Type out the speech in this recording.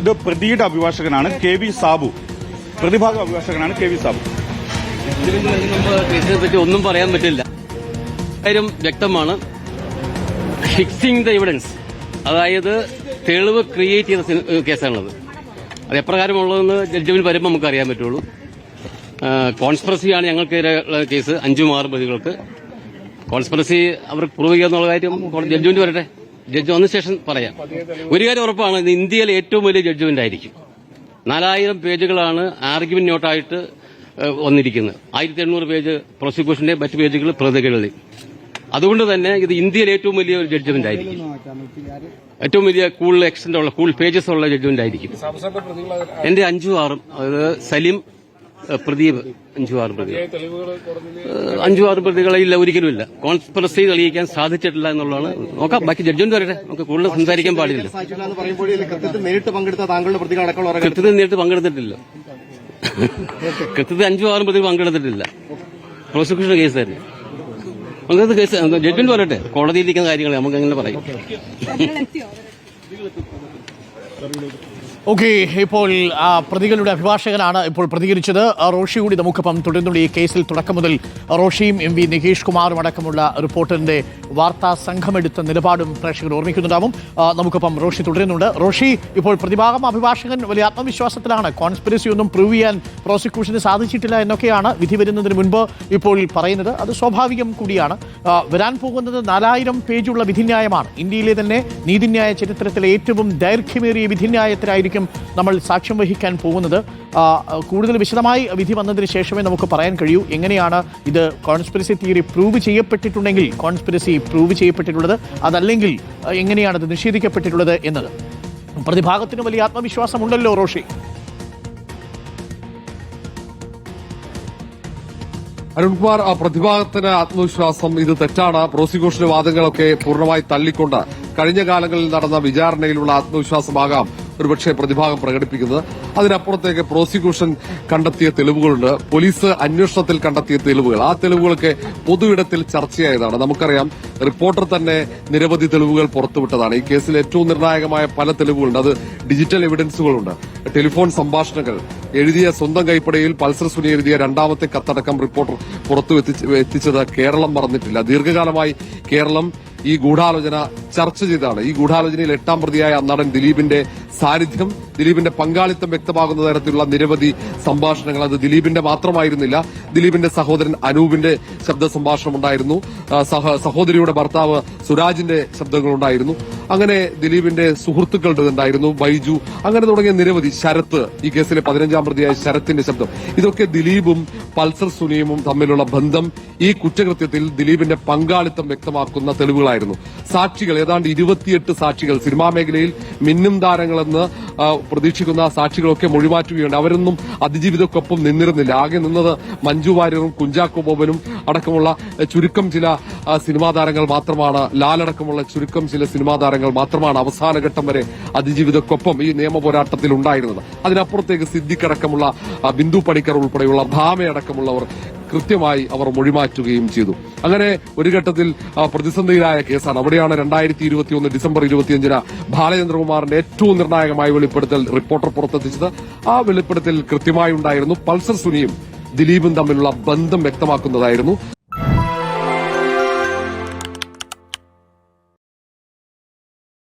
ഇത് പ്രതിയുടെ അഭിഭാഷകനാണ് കെ വി സാബു. പ്രതിഭാഗം അഭിഭാഷകനാണ് കെ വി സാബു. കേസിനെ പറ്റി ഒന്നും പറയാൻ പറ്റില്ല. കാര്യം വ്യക്തമാണ്. ഫിക്സിംഗ് ദ എവിഡൻസ് അതായത് തെളിവ് ക്രിയേറ്റ് ചെയ്ത കേസാണുള്ളത്. അത് എപ്രകാരമുള്ളതെന്ന് ജഡ്ജിമിൽ വരുമ്പോൾ നമുക്ക് അറിയാൻ പറ്റുള്ളൂ. കോൺസ്പിറസിയാണ് ഞങ്ങൾക്കെതിരെയുള്ള കേസ് അഞ്ചും ആറും പ്രതികൾക്ക്. കോൺസ്പിറസി അവർക്ക് പ്രൂവ് ചെയ്യുക എന്നുള്ള കാര്യം ജഡ്ജിമെന്റ് വരട്ടെ. ജഡ്ജ് വന്ന ശേഷം പറയാം. ഒരു കാര്യം ഉറപ്പാണ് ഇത് ഇന്ത്യയിലെ ഏറ്റവും വലിയ ജഡ്ജ്മെന്റ് ആയിരിക്കും. നാലായിരം പേജുകളാണ് ആർഗ്യുമെന്റ് നോട്ടായിട്ട് വന്നിരിക്കുന്നത്. ആയിരത്തി എണ്ണൂറ് പേജ് പ്രോസിക്യൂഷന്റെ മറ്റ് പേജുകൾ പ്രതികളുടെ അതുകൊണ്ട് തന്നെ ഇത് ഇന്ത്യയിലെ ഏറ്റവും വലിയ ഒരു ജഡ്ജ്മെന്റ് ആയിരിക്കും. ഏറ്റവും വലിയ കൂൾ എക്സ്റ്റന്റ് ഉള്ള കൂടുതൽ പേജസ് ഉള്ള ജഡ്ജ്മെന്റ് ആയിരിക്കും. എന്റെ അഞ്ചു ആറും അതായത് സലീം പ്രദീപ് അഞ്ചു ആറ് പ്രതികൾ. അഞ്ചു ആറ് പ്രതികളെ ഇല്ല ഒരിക്കലും ഇല്ല കോൺസ്പിറസി തെളിയിക്കാൻ സാധിച്ചിട്ടില്ല എന്നുള്ളതാണ്. നോക്കാം ബാക്കി ജഡ്ജ്മെന്റ് വരട്ടെ. നമുക്ക് കൂടുതൽ സംസാരിക്കാൻ പാടില്ല. കൃത്യത്തിൽ നേരിട്ട് പങ്കെടുത്തിട്ടില്ല. കൃത്യത്തിൽ അഞ്ചു ആറ് പ്രതികൾ പങ്കെടുത്തിട്ടില്ല. പ്രോസിക്യൂഷൻ കേസ് തന്നെ. അങ്ങനത്തെ കേസ് ജഡ്ജ്മെന്റ് പറയട്ടെ കോടതിയിലിരിക്കുന്ന കാര്യങ്ങൾ നമുക്ക് അങ്ങനെ പറയും. ഓക്കെ ഇപ്പോൾ പ്രതികളുടെ അഭിഭാഷകനാണ് ഇപ്പോൾ പ്രതികരിച്ചത്. റോഷി കൂടി നമുക്കിപ്പം തുടരുന്നുണ്ട്. ഈ കേസിൽ തുടക്കം മുതൽ റോഷിയും എം വി നികേഷ് കുമാറും അടക്കമുള്ള റിപ്പോർട്ടറിന്റെ വാർത്താ സംഘം എടുത്ത നിലപാടും പ്രേക്ഷകർ ഓർമ്മിക്കുന്നുണ്ടാവും. നമുക്കൊപ്പം റോഷി തുടരുന്നുണ്ട്. റോഷി ഇപ്പോൾ പ്രതിഭാഗം അഭിഭാഷകൻ വലിയ ആത്മവിശ്വാസത്തിലാണ്. കോൺസ്പിറസി ഒന്നും പ്രൂവ് ചെയ്യാൻ പ്രോസിക്യൂഷന് സാധിച്ചിട്ടില്ല എന്നൊക്കെയാണ് വിധി വരുന്നതിന് മുൻപ് ഇപ്പോൾ പറയുന്നത്. അത് സ്വാഭാവികം കൂടിയാണ്. വരാൻ പോകുന്നത് നാലായിരം പേജുള്ള വിധിന്യായമാണ്. ഇന്ത്യയിലെ തന്നെ നീതിന്യായ ചരിത്രത്തിലെ ഏറ്റവും ദൈർഘ്യമേറിയ വിധിന്യായത്തിലായിരിക്കും നമ്മൾ സാക്ഷ്യം വഹിക്കാൻ പോകുന്നത്. കൂടുതൽ വിശദമായി വിധി വന്നതിന് ശേഷമേ നമുക്ക് പറയാൻ കഴിയൂ. എങ്ങനെയാണ് ഇത് കോൺസ്പിറസി തിയറി പ്രൂവ് ചെയ്യപ്പെട്ടിട്ടുണ്ടെങ്കിൽ കോൺസ്പിറസി പ്രൂവ് ചെയ്യപ്പെട്ടിട്ടുള്ളത് അതല്ലെങ്കിൽ എങ്ങനെയാണ് അത് നിഷേധിക്കപ്പെട്ടിട്ടുള്ളത് എന്നത്. പ്രതിഭാഗത്തിന് വലിയ ആത്മവിശ്വാസമുണ്ടല്ലോ റോഷി. അരുൺകുമാർ ആ പ്രതിഭാഗത്തിന് ആത്മവിശ്വാസം ഇത് തെറ്റാണ്. പ്രോസിക്യൂഷന്റെ വാദങ്ങളൊക്കെ പൂർണമായി തള്ളിക്കൊണ്ട് കഴിഞ്ഞ കാലങ്ങളിൽ നടന്ന വിചാരണയിലുള്ള ആത്മവിശ്വാസമാകാം. ഒരുപക്ഷെ പ്രതിഭാഗം പ്രകടിപ്പിക്കുന്നത്. അതിനപ്പുറത്തേക്ക് പ്രോസിക്യൂഷൻ കണ്ടെത്തിയ തെളിവുകളുണ്ട്. പോലീസ് അന്വേഷണത്തിൽ കണ്ടെത്തിയ തെളിവുകൾ. ആ തെളിവുകളൊക്കെ പൊതുയിടത്തിൽ ചർച്ചയായതാണ്. നമുക്കറിയാം റിപ്പോർട്ടർ തന്നെ നിരവധി തെളിവുകൾ പുറത്തുവിട്ടതാണ്. ഈ കേസിൽ ഏറ്റവും നിർണായകമായ പല തെളിവുകളുണ്ട്. അത് ഡിജിറ്റൽ എവിഡൻസുകളുണ്ട്. ടെലിഫോൺ സംഭാഷണങ്ങൾ. എഴുതിയ സ്വന്തം കൈപ്പടയിൽ പൾസർ സുനി എഴുതിയ രണ്ടാമത്തെ കത്തടക്കം റിപ്പോർട്ടർ പുറത്തു എത്തിച്ച് എത്തിച്ചത് കേരളം മറന്നിട്ടില്ല. ദീർഘകാലമായി കേരളം ഈ ഗൂഢാലോചന ചർച്ച ചെയ്തതാണ്. ഈ ഗൂഢാലോചനയിൽ എട്ടാം പ്രതിയായ നടൻ ദിലീപിന്റെ സാന്നിധ്യം ദിലീപിന്റെ പങ്കാളിത്തം വ്യക്തമാകുന്ന തരത്തിലുള്ള നിരവധി സംഭാഷണങ്ങൾ. അത് ദിലീപിന്റെ മാത്രമായിരുന്നില്ല. ദിലീപിന്റെ സഹോദരൻ അനൂപിന്റെ ശബ്ദ സംഭാഷണം ഉണ്ടായിരുന്നു. സഹോദരിയുടെ ഭർത്താവ് സുരാജിന്റെ ശബ്ദങ്ങളുണ്ടായിരുന്നു അങ്ങനെ ദിലീപിന്റെ സുഹൃത്തുക്കളുടെ ഉണ്ടായിരുന്നു ബൈജു അങ്ങനെ തുടങ്ങിയ നിരവധി ശരത്ത് ഈ കേസിലെ പതിനഞ്ചാം പ്രതിയായ ശരത്തിന്റെ ശബ്ദം. ഇതൊക്കെ ദിലീപും പൾസർ സുനിയമും തമ്മിലുള്ള ബന്ധം ഈ കുറ്റകൃത്യത്തിൽ ദിലീപിന്റെ പങ്കാളിത്തം വ്യക്തമാക്കുന്ന തെളിവുകളായിരുന്നു. സാക്ഷികൾ ഏതാണ്ട് ഇരുപത്തിയെട്ട് സാക്ഷികൾ. സിനിമാ മേഖലയിൽ മിന്നും താരങ്ങളെന്ന് പ്രതീക്ഷിക്കുന്ന സാക്ഷികളൊക്കെ മൊഴിമാറ്റുകയുണ്ട്. അവരൊന്നും അതിജീവിതക്കൊപ്പം നിന്നിരുന്നില്ല. ആകെ നിന്നത് മഞ്ജു വാര്യറും കുഞ്ചാക്കോ ബോബനും അടക്കമുള്ള ചുരുക്കം ചില സിനിമാ താരങ്ങൾ മാത്രമാണ്. ലാലടക്കമുള്ള ചുരുക്കം ചില സിനിമാ താരങ്ങൾ മാത്രമാണ് അവസാനഘട്ടം വരെ അതിജീവിതക്കൊപ്പം ഈ നിയമ പോരാട്ടത്തിൽ ഉണ്ടായിരുന്നത് അതിനപ്പുറത്തേക്ക് സിദ്ദിഖ് അടക്കമുള്ള ബിന്ദു പണിക്കർ ഉൾപ്പെടെയുള്ള ഭാമയടക്കമുള്ളവർ കൃത്യമായി അവർ മൊഴിമാറ്റുകയും ചെയ്തു. അങ്ങനെ ഒരു ഘട്ടത്തിൽ പ്രതിസന്ധിയിലായ കേസാണ്. അവിടെയാണ് രണ്ടായിരത്തി ഇരുപത്തിയൊന്ന് ഡിസംബർ ഇരുപത്തിയഞ്ചിന് ബാലചന്ദ്രകുമാറിന്റെ ഏറ്റവും നിർണായകമായ വെളിപ്പെടുത്തൽ റിപ്പോർട്ടർ പുറത്തെത്തിച്ചത്. ആ വെളിപ്പെടുത്തൽ കൃത്യമായി ഉണ്ടായിരുന്നു പൾസർ സുനിയും ദിലീപും തമ്മിലുള്ള ബന്ധം വ്യക്തമാക്കുന്നതായിരുന്നു.